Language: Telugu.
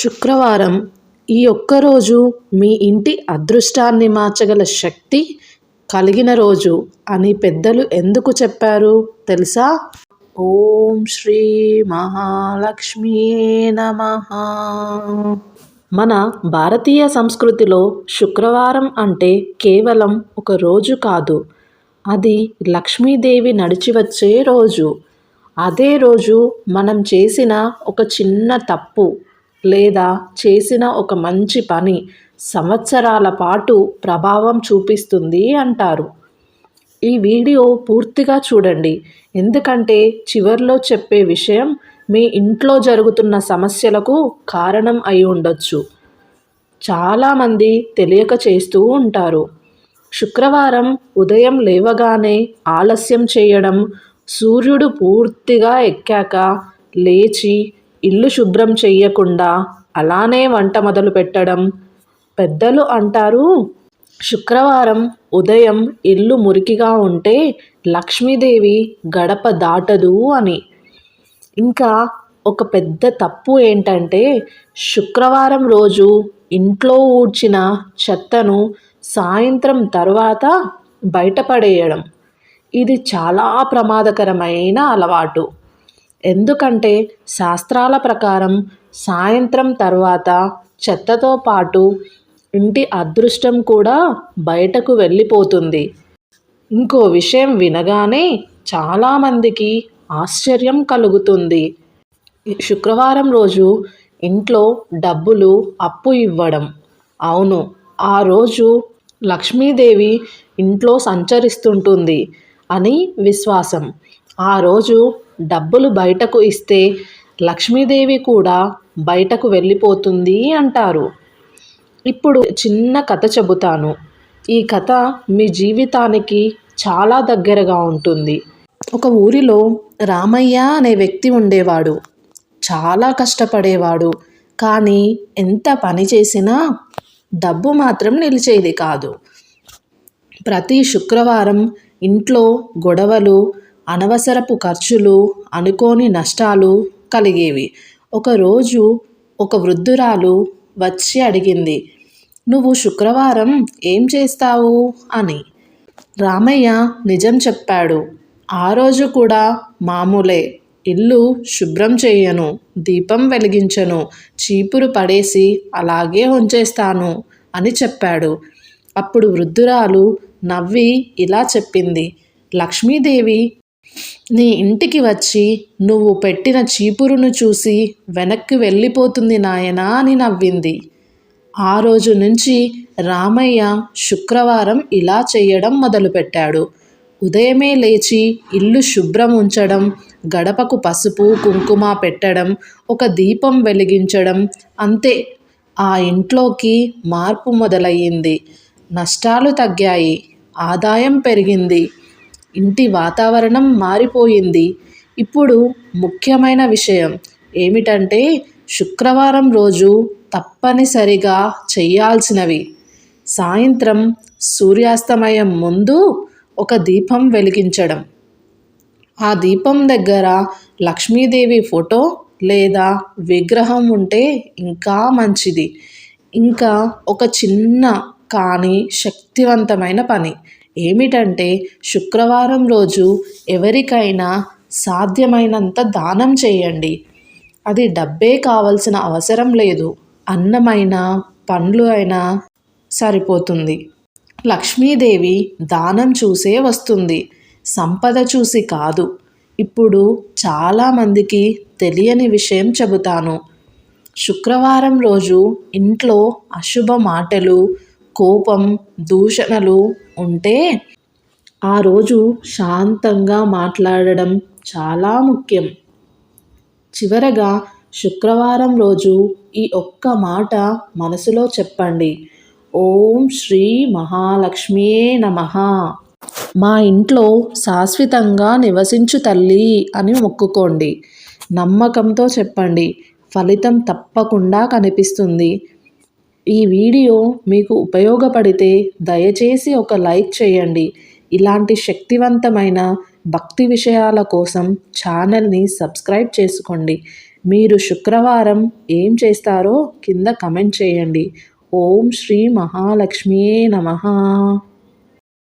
శుక్రవారం ఈ ఒక్కరోజు మీ ఇంటి అదృష్టాన్ని మార్చగల శక్తి కలిగిన రోజు అని పెద్దలు ఎందుకు చెప్పారు తెలుసా? ఓం శ్రీ మహాలక్ష్మీ నమ. మన భారతీయ సంస్కృతిలో శుక్రవారం అంటే కేవలం ఒక రోజు కాదు అది లక్ష్మీదేవి నడిచి వచ్చే రోజు. అదే రోజు మనం చేసిన ఒక చిన్న తప్పు. లేదా చేసిన ఒక మంచి పని సంవత్సరాల పాటు ప్రభావం చూపిస్తుంది అంటారు. ఈ వీడియో పూర్తిగా చూడండి. ఎందుకంటే చివర్లో చెప్పే విషయం మీ ఇంట్లో జరుగుతున్న సమస్యలకు కారణం అయి ఉండొచ్చు. చాలామంది తెలియక చేస్తూ ఉంటారు. శుక్రవారం ఉదయం లేవగానే ఆలస్యం చేయడం సూర్యుడు పూర్తిగా ఎక్కాక లేచి ఇల్లు శుభ్రం చెయ్యకుండా అలానే వంట మొదలు పెట్టడం. పెద్దలు అంటారు శుక్రవారం ఉదయం ఇల్లు మురికిగా ఉంటే లక్ష్మీదేవి గడప దాటదు అని. ఇంకా ఒక పెద్ద తప్పు ఏంటంటే శుక్రవారం రోజు ఇంట్లో ఊడ్చిన చెత్తను సాయంత్రం తర్వాత బయటపడేయడం ఇది చాలా ప్రమాదకరమైన అలవాటు. ఎందుకంటే శాస్త్రాల ప్రకారం సాయంత్రం తర్వాత చెత్తతో పాటు ఇంటి అదృష్టం కూడా బయటకు వెళ్ళిపోతుంది. ఇంకో విషయం వినగానే చాలామందికి ఆశ్చర్యం కలుగుతుంది. శుక్రవారం రోజు ఇంట్లో డబ్బులు అప్పు ఇవ్వడం. అవును ఆ రోజు లక్ష్మీదేవి ఇంట్లో సంచరిస్తుంటుంది అని విశ్వాసం. ఆ రోజు డబ్బులు బయటకు ఇస్తే లక్ష్మీదేవి కూడా బయటకు వెళ్ళిపోతుంది అంటారు. ఇప్పుడు చిన్న కథ చెబుతాను. ఈ కథ మీ జీవితానికి చాలా దగ్గరగా ఉంటుంది. ఒక ఊరిలో రామయ్య అనే వ్యక్తి ఉండేవాడు. చాలా కష్టపడేవాడు. కానీ ఎంత పని చేసినా డబ్బు మాత్రం నిలిచేది కాదు. ప్రతి శుక్రవారం ఇంట్లో గొడవలు అనవసరపు ఖర్చులు అనుకోని నష్టాలు కలిగేవి. ఒకరోజు ఒక వృద్ధురాలు వచ్చి అడిగింది నువ్వు శుక్రవారం ఏం చేస్తావు? అని. రామయ్య నిజం చెప్పాడు ఆ రోజు కూడా మామూలే. ఇల్లు శుభ్రం చేయను దీపం వెలిగించను చీపురు పడేసి అలాగే ఉంచేస్తాను అని చెప్పాడు. అప్పుడు వృద్ధురాలు నవ్వి ఇలా చెప్పింది లక్ష్మీదేవి నీ ఇంటికి వచ్చి నువ్వు పెట్టిన చీపురును చూసి వెనక్కి వెళ్ళిపోతుంది నాయనా అని నవ్వింది. ఆ రోజు నుంచి రామయ్య శుక్రవారం ఇలా చేయడం మొదలుపెట్టాడు. ఉదయమే లేచి ఇల్లు శుభ్రం ఉంచడం గడపకు పసుపు కుంకుమ పెట్టడం ఒక దీపం వెలిగించడం అంతే. ఆ ఇంట్లోకి మార్పు మొదలయ్యింది. నష్టాలు తగ్గాయి. ఆదాయం పెరిగింది. ఇంటి వాతావరణం మారిపోయింది. ఇప్పుడు ముఖ్యమైన విషయం ఏమిటంటే శుక్రవారం రోజు తప్పనిసరిగా చేయాల్సినవి. సాయంత్రం సూర్యాస్తమయం ముందు ఒక దీపం వెలిగించడం. ఆ దీపం దగ్గర లక్ష్మీదేవి ఫోటో లేదా విగ్రహం ఉంటే ఇంకా మంచిది. ఇంకా ఒక చిన్న కానీ శక్తివంతమైన పని. ఏమిటంటే శుక్రవారం రోజు ఎవరికైనా సాధ్యమైనంత దానం చేయండి. అది డబ్బే కావలసిన అవసరం లేదు. అన్నమైనా పండ్లు అయినా సరిపోతుంది. లక్ష్మీదేవి దానం చూసే వస్తుంది. సంపద చూసి కాదు. ఇప్పుడు చాలామందికి తెలియని విషయం చెబుతాను. శుక్రవారం రోజు ఇంట్లో అశుభ మాటలు కోపం దూషణలు ఉంటే ఆ రోజు శాంతంగా మాట్లాడడం చాలా ముఖ్యం. చివరగా శుక్రవారం రోజు ఈ ఒక్క మాట మనసులో చెప్పండి. ఓం శ్రీ మహాలక్ష్మియే నమ. మా ఇంట్లో శాశ్వతంగా నివసించు తల్లి అని మొక్కుకోండి. నమ్మకంతో చెప్పండి. ఫలితం తప్పకుండా కనిపిస్తుంది. ఈ వీడియో మీకు ఉపయోగపడితే దయచేసి ఒక లైక్ చేయండి. ఇలాంటి శక్తివంతమైన భక్తి విషయాల కోసం ఛానల్ని సబ్స్క్రైబ్ చేసుకోండి. మీరు శుక్రవారం ఏం చేస్తారో కింద కమెంట్ చేయండి. ఓం శ్రీ మహాలక్ష్మియే నమ.